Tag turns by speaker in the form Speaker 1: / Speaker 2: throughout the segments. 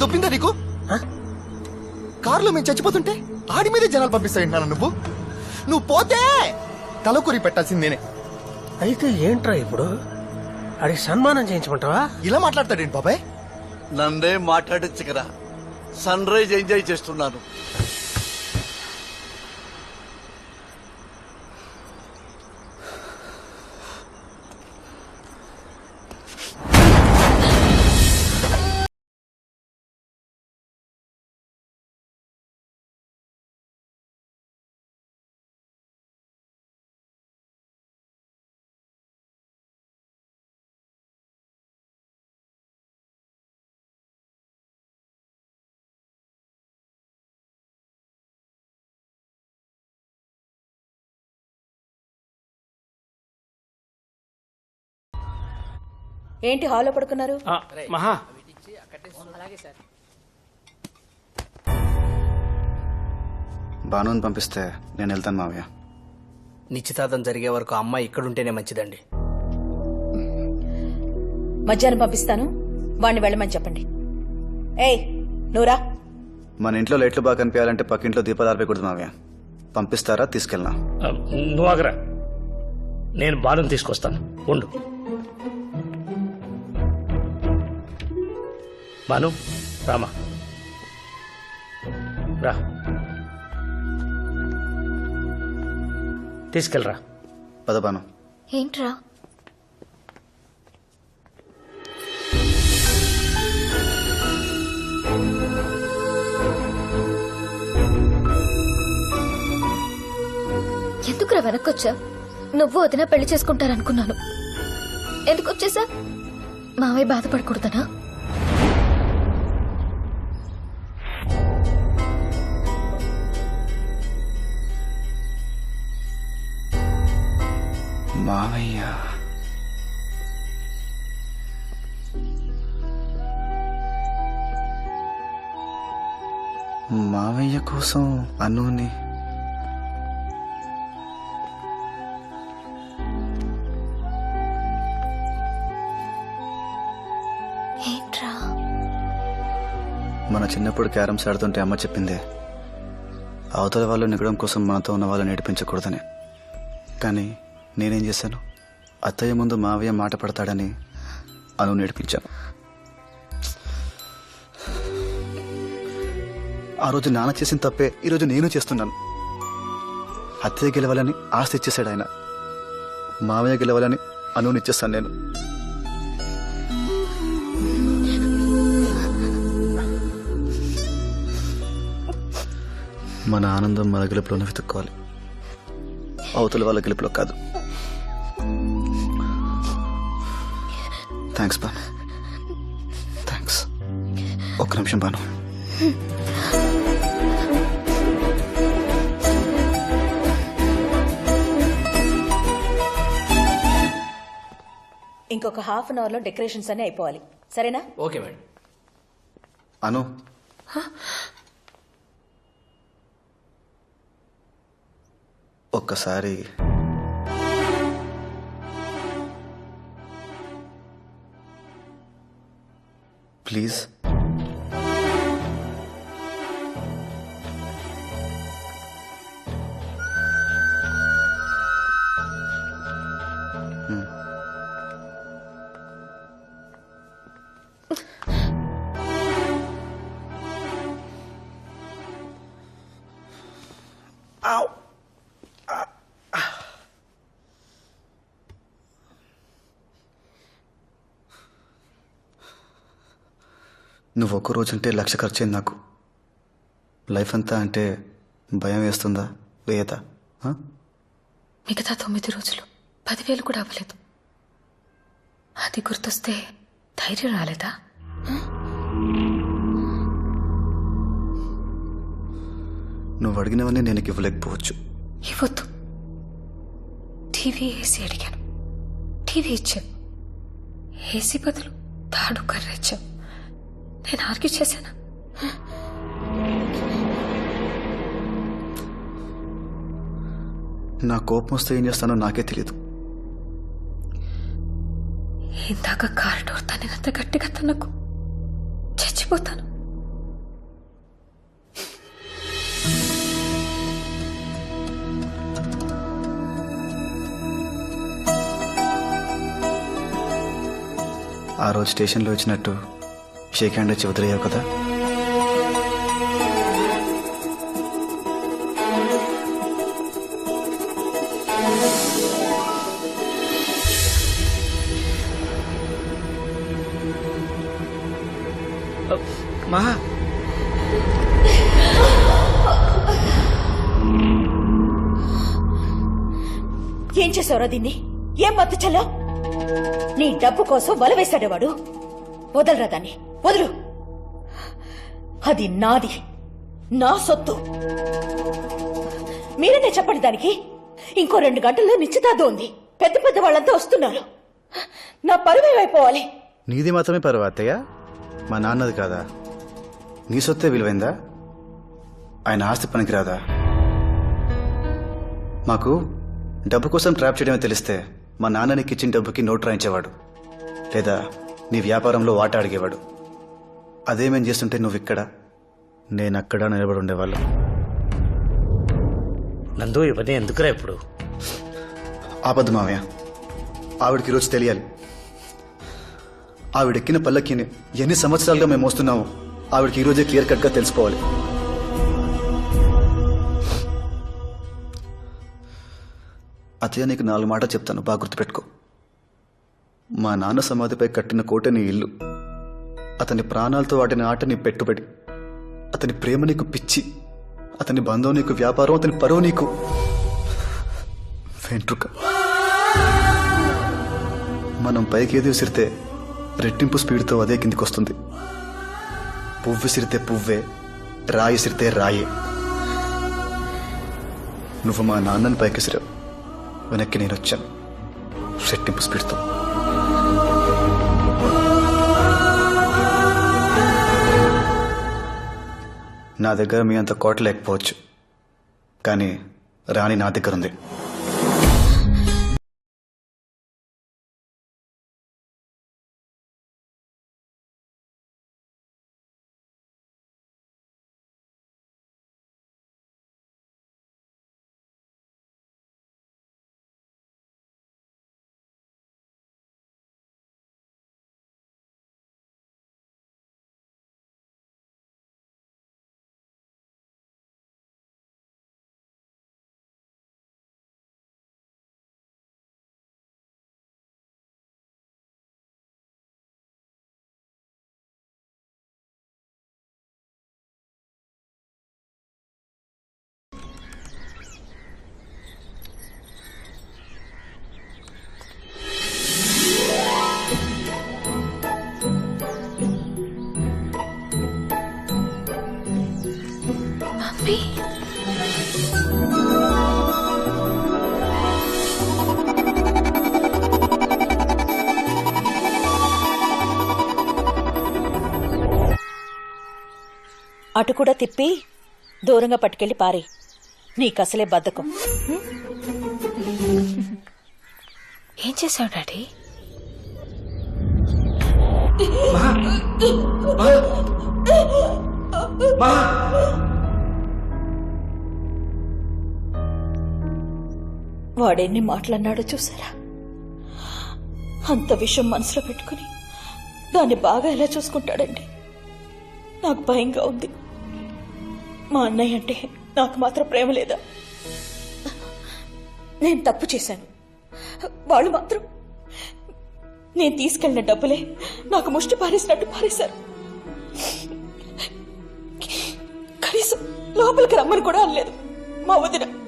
Speaker 1: దొబ్బిందా నీకు? కారులో మేము చచ్చిపోతుంటే ఆడి మీదే జనాలు పంపిస్తాయి నువ్వు? నువ్వు పోతే తలకొరి పెట్టాల్సింది నేనే.
Speaker 2: అయితే ఏంట్రా ఇప్పుడు? అడిగి సన్మానం చేయించమంటావా?
Speaker 1: ఇలా మాట్లాడతాడేంటి బాబాయ్?
Speaker 3: నన్నే మాట్లాడచ్చు కదా సన్ రైజ్ ఎంజాయ్ చేస్తున్నాను.
Speaker 4: ఏంటి హాల్లో పడుకున్నారు?
Speaker 2: మహా.
Speaker 5: బానుని పంపిస్తే నేను వెళ్తాను మావయ్య.
Speaker 6: నిశ్చితార్థం జరిగే వరకు అమ్మాయి ఇక్కడుంటేనే మంచిదండి.
Speaker 4: మధ్యాహ్నం పంపిస్తాను. వాణ్ణి వెళ్ళమని చెప్పండి. ఏయ్ నువ్వురా
Speaker 5: మన ఇంట్లో లైట్లు బాగా కనిపించాలంటే పక్కింట్లో దీపాలు ఆర్పేయకూడదు మావయ్య. పంపిస్తారా తీసుకెళ్ళనా?
Speaker 2: నువ్వు ఆగరా. నేను బాలుని తీసుకొస్తాను. ఉండు. బాను రామా. రా. తీసుకెళ్ళరా.
Speaker 5: పద బాను.
Speaker 7: ఏంట్రా? ఎందుకురా వెనక్కొచ్చా నువ్వు వదిన పెళ్ళి చేసుకుంటారనుకున్నాను. ఎందుకు వచ్చేసా? మావయ్య బాధపడకూడదనా?
Speaker 5: మావయ్య. మావయ్య కోసం అనుని
Speaker 7: ఏంట్రా?
Speaker 5: మన చిన్నప్పుడు క్యారమ్స్ ఆడుతుంటే అమ్మ చెప్పిందే అవతల వాళ్ళు నిగడం కోసం మనతో ఉన్న వాళ్ళని నేర్పించకూడదని కానీ నేనేం చేశాను? అత్తయ్య ముందు మావయ్య మాట పడతాడని అను నేర్పించాను. ఆ రోజు నాన్న చేసిన తప్పే ఈరోజు నేను చేస్తున్నాను. అత్తయ్య గెలవాలని ఆస్తి ఇచ్చేశాడు ఆయన. మావయ్య గెలవాలని అనునిచ్చేస్తాను నేను. మన ఆనందం మన గెలుపులోనే వెతుక్కోవాలి. అవతల వాళ్ళ గెలుపులో కాదు. థ్యాంక్స్ బాను థ్యాంక్స్ ఒక్క నిమిషం బాను
Speaker 4: ఇంకొక హాఫ్ అన్ అవర్లో డెకరేషన్స్ అన్ని అయిపోవాలి. సరేనా?
Speaker 6: Okay madam.
Speaker 5: అను ఒక్కసారి please? నువ్వు ఒక్క రోజు అంటే లక్ష ఖర్చయింది నాకు. లైఫ్ అంతా అంటే భయం వేస్తుందా? వేయదా?
Speaker 7: మిగతా తొమ్మిది రోజులు పదివేలు కూడా అవ్వలేదు. అది గుర్తొస్తే ధైర్యం రాలేదా?
Speaker 5: నువ్వు అడిగినవన్నీ నేను ఇవ్వలేకపోవచ్చు
Speaker 7: ఇవ్వద్దు. టీవీ ఏసీ అడిగాను. టీవీ ఇచ్చావు ఏసీ బదులు తాడు కర్ర ఇచ్చావు నేను ఆర్గ్యూ చేశానా.
Speaker 5: నా కోపం వస్తే ఏం చేస్తానో నాకే తెలియదు
Speaker 7: ఇందాక కార్ డోర్ తనినంత గట్టిగా తనకు చచ్చిపోతాను.
Speaker 5: ఆ రోజు స్టేషన్లో ఇచ్చినట్టు షేక్ హ్యాండ్ వచ్చి వదిలేయావు కదా.
Speaker 2: మహా.
Speaker 4: ఏం చేసావురా దీన్ని? ఏం మత్తు చల్లో నీ డబ్బు కోసం వల వేశాడే వాడు. వదలరా దాన్ని. వదులు. అది నాది. నా సొత్తు. మీరనే చెప్పండి దానికి. ఇంకో రెండు గంటల్లో నిశ్చితార్థం ఉంది. పెద్ద పెద్ద వాళ్ళంతా వస్తున్నారు. నా పరువు అయిపోవాలి.
Speaker 5: నీది మాత్రమే పరువు అత్తయ్య? మా నాన్నది కాదా? నీ సొత్తే విలువైందా? ఆయన ఆస్తి పనికిరాదా? మాకు డబ్బు కోసం ట్రాప్ చేయడమే తెలిస్తే మా నాన్నని కిచెన్ ఇచ్చిన డబ్బుకి నోట్ రాయించేవాడు. లేదా నీ వ్యాపారంలో వాటా అడిగేవాడు. అదేమేం చేస్తుంటే నువ్వు ఇక్కడ నేను అక్కడ నిలబడి ఉండేవాళ్ళు.
Speaker 2: నందు ఇవన్నీ ఎందుకురా ఇప్పుడు?
Speaker 5: ఆపద్దు మావయ్య. ఆవిడకి ఈరోజు తెలియాలి. ఆవిడెక్కిన పల్లకిని ఎన్ని సంవత్సరాలుగా మేము మోస్తున్నామో ఆవిడకి ఈరోజే క్లియర్ కట్గా తెలిసిపోవాలి అతయ్య నీకు నాలుగు మాట చెప్తాను. బాగా గుర్తుపెట్టుకో. మా నాన్న సమాధిపై కట్టిన కోట నీ ఇల్లు. అతని ప్రాణాలతో వాటిని ఆట నీ పెట్టుబడి అతని ప్రేమ నీకు పిచ్చి అతని బంధం నీకు వ్యాపారం అతని పరువు నీకు వెంట్రుక. మనం పైకి ఏది విసిరితే రెట్టింపు స్పీడ్తో అదే కిందికి వస్తుంది పువ్వు విసిరితే పువ్వే రాయి విసిరితే రాయే. నువ్వు మా నాన్నని పైకి విసిరావు వెనక్కి నేను వచ్చాను. రెట్టింపు స్పీడ్తో. నా దగ్గర మీ అంత కోట లేకపోవచ్చు. కానీ రాణి నా దగ్గర ఉంది
Speaker 7: మమ్మీ
Speaker 4: అటు కూడా తిప్పి దూరంగా పట్టుకెళ్ళి పారే. నీకసలే బద్ధకం.
Speaker 7: ఏం చేశావు డాడీ?
Speaker 4: వాడెన్ని మాటలన్నాడో చూసారా? అంత విషయం మనసులో పెట్టుకుని దాన్ని బాగా ఎలా చూసుకుంటాడండి? నాకు భయంగా ఉంది. మా అన్నయ్య అంటే నాకు మాత్రం ప్రేమ లేదా? నేను తప్పు చేశాను. వాళ్ళు మాత్రం నేను తీసుకెళ్ళిన డబ్బులే నాకు ముష్టి పారేసినట్టు పారేశారు. కనీసం లోపలికి రమ్మని కూడా అనలేదు. మా వదిన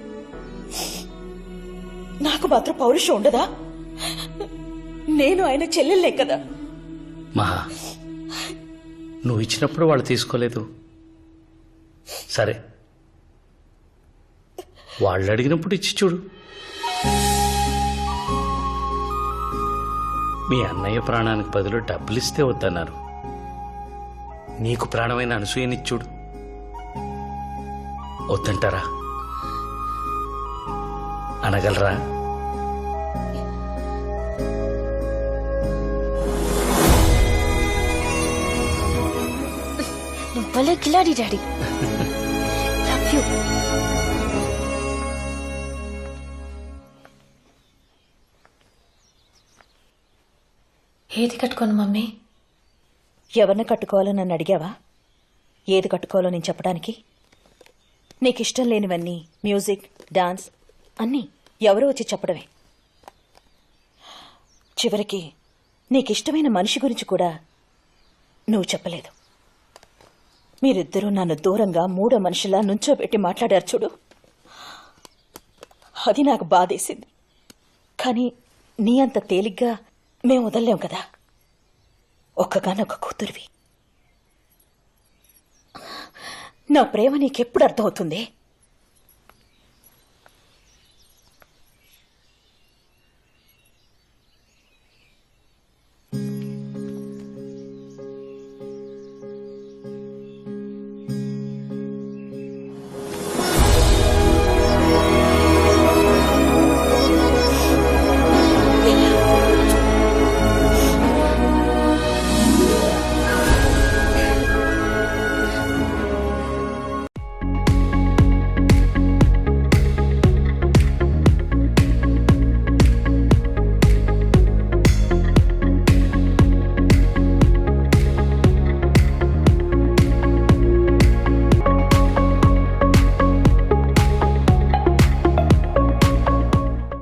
Speaker 4: నాకు మాత్రం పౌరుషం ఉండదా? నేను ఆయన చెల్లెల్లే కదా.
Speaker 2: మహా నువ్వు ఇచ్చినప్పుడు వాళ్ళు తీసుకోలేదు. సరే వాళ్ళు అడిగినప్పుడు ఇచ్చి చూడు. మీ అన్నయ్య ప్రాణానికి బదులు డబ్బులు ఇస్తే వద్దన్నారు. నీకు ప్రాణమైన అనసూయనిచ్చుడు వద్దంటారా? అనగలరా?
Speaker 7: భలే కిలాడీ డాడీ. ఏది కట్టుకోను మమ్మీ?
Speaker 4: ఎవరిని కట్టుకోవాలో నన్ను అడిగావా? ఏది కట్టుకోవాలో నేను చెప్పడానికి? నీకు ఇష్టం లేనివన్నీ మ్యూజిక్ డాన్స్ అన్నీ ఎవరో వచ్చి చెప్పడమే. చివరికి నీకు ఇష్టమైన మనిషి గురించి కూడా నువ్వు చెప్పలేదు. మీరిద్దరూ నన్ను దూరంగా మూడో మనిషిలా నుంచోబెట్టి మాట్లాడారు చూడు. అది నాకు బాధేసింది. కానీ నీ అంత తేలిగ్గా మేము వదలలేం కదా. ఒక్కగానొక్క కూతురివి. నా ప్రేమ నీకెప్పుడు అర్థమవుతుంది?